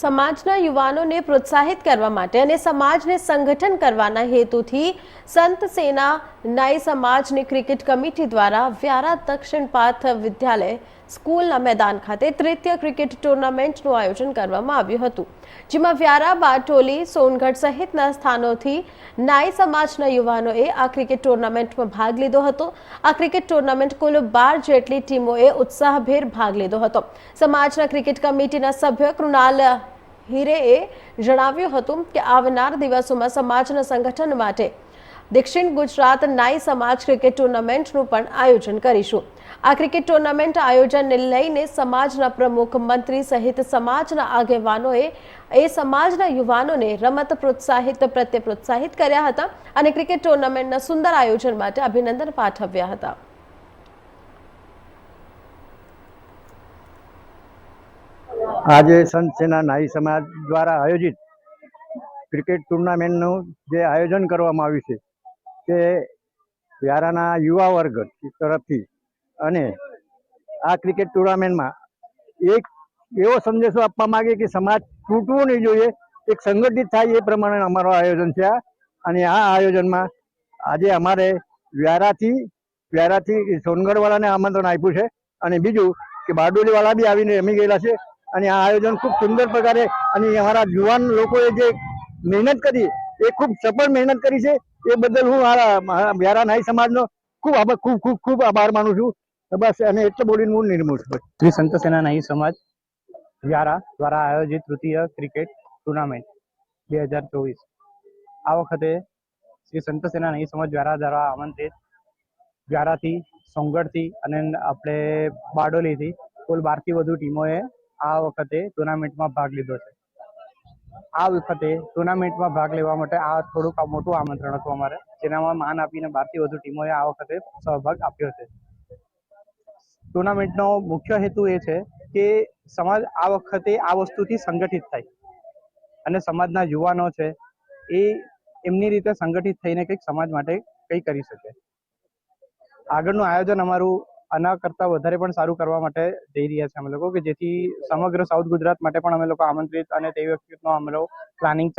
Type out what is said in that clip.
સમાજના યુવાનોને પ્રોત્સાહિત કરવા માટે અને સમાજને સંગઠન કરવાના હેતુથી સંત સેના નાઈ સમાજની ક્રિકેટ કમિટી દ્વારા વ્યારા દક્ષિણ પાથ વિદ્યાલય સ્કૂલના મેદાન ખાતે તૃતીય ક્રિકેટ ટુર્નામેન્ટનું આયોજન કરવામાં આવ્યું હતું, જેમાં વ્યારા બારટોલી સોનગઢ સહિતના સ્થાનોથી નાઈ સમાજના યુવાનોએ આ ક્રિકેટ ટુર્નામેન્ટમાં ભાગ લીધો હતો. આ ક્રિકેટ ટુર્નામેન્ટ કુલ બાર જેટલી ટીમોએ ઉત્સાહભેર ભાગ લીધો હતો. સમાજના ક્રિકેટ કમિટીના સભ્ય કૃણાલ હિરેએ જણાવ્યું હતું કે આવનાર દિવસોમાં સમાજના સંગઠન માટે દક્ષિણ ગુજરાત નાઈ સમાજ ક્રિકેટ ટુર્નામેન્ટનું પણ આયોજન કરીશું. આ ક્રિકેટ ટુર્નામેન્ટ આયોજનને લઈને સમાજના પ્રમુખ મંત્રી સહિત સમાજના આગેવાનોએ એ સમાજના યુવાનોને રમત પ્રોત્સાહિત, પ્રત્યે પ્રોત્સાહિત કર્યા હતા અને ક્રિકેટ ટુર્નામેન્ટના સુંદર આયોજન માટે અભિનંદન પાઠવ્યા હતા. આજે સંત સેના નાઈ સમાજ દ્વારા આયોજિત ક્રિકેટ ટુર્નામેન્ટનું જે આયોજન કરવામાં આવ્યું છે, તે વ્યારાના યુવા વર્ગ તરફથી અને આ ક્રિકેટ ટુર્નામેન્ટમાં એક એવો સંદેશો આપવા માંગે કે સમાજ તૂટવો નહીં જોઈએ, એક સંગઠિત થાય એ પ્રમાણે અમારું આયોજન છે આ. અને આ આયોજનમાં આજે અમારે વ્યારાથી વ્યારાથી સોનગઢવાળાને આમંત્રણ આપ્યું છે. અને બીજું કે બારડોલીવાળા બી આવીને રમી ગયેલા છે. અને આ આયોજન ખૂબ સુંદર પ્રકારે અને અમારા યુવાન લોકોએ જે મહેનત કરી, એ ખૂબ સફળ મહેનત કરી છે. એ બદલ હું મારા વ્યારા નાઈ સમાજનો ખૂબ આભાર, ખૂબ ખૂબ ખૂબ આભાર માનું છું. બસ અને એટલે બોલીને હું નિર્મૂળ છું. શ્રી સંત સેના નાઈ સમાજ વ્યારા દ્વારા આયોજિત તૃતીય ક્રિકેટ ટુર્નામેન્ટ બે હજાર ચોવીસ. આ વખતે શ્રી સંત સેના નાઈ સમાજ વ્યારા દ્વારા આમંત્રિત વ્યારાથી સોંગઢથી અને આપણે બારડોલીથી કુલ બારથી વધુ ટીમોએ આ વખતે ટુર્નામેન્ટમાં ભાગ લીધો છે. આ વખતે ટુર્નામેન્ટમાં ભાગ લેવા માટે આ થોડુંક મોટું આમંત્રણ હતું અમારે, જેનામાં માન આપીને બારથી વધુ ટીમોએ આ વખતે સહભાગ આપ્યો છે. ટુર્નામેન્ટનો મુખ્ય હેતુ એ છે કે સમાજ આ વખતે આ વસ્તુથી સંગઠિત થાય અને સમાજના યુવાનો છે એ એમની રીતે સંગઠિત થઈને કંઈક સમાજ માટે કંઈ કરી શકે. આગળનું આયોજન અમારું આના કરતાં વધારે પણ સારું કરવા માટે જઈ રહ્યા છે અમે લોકો, કે જેથી સમગ્ર સાઉથ ગુજરાત માટે પણ અમે લોકો આમંત્રિત અને તે વખતનો અમે લોકો પ્લાનિંગ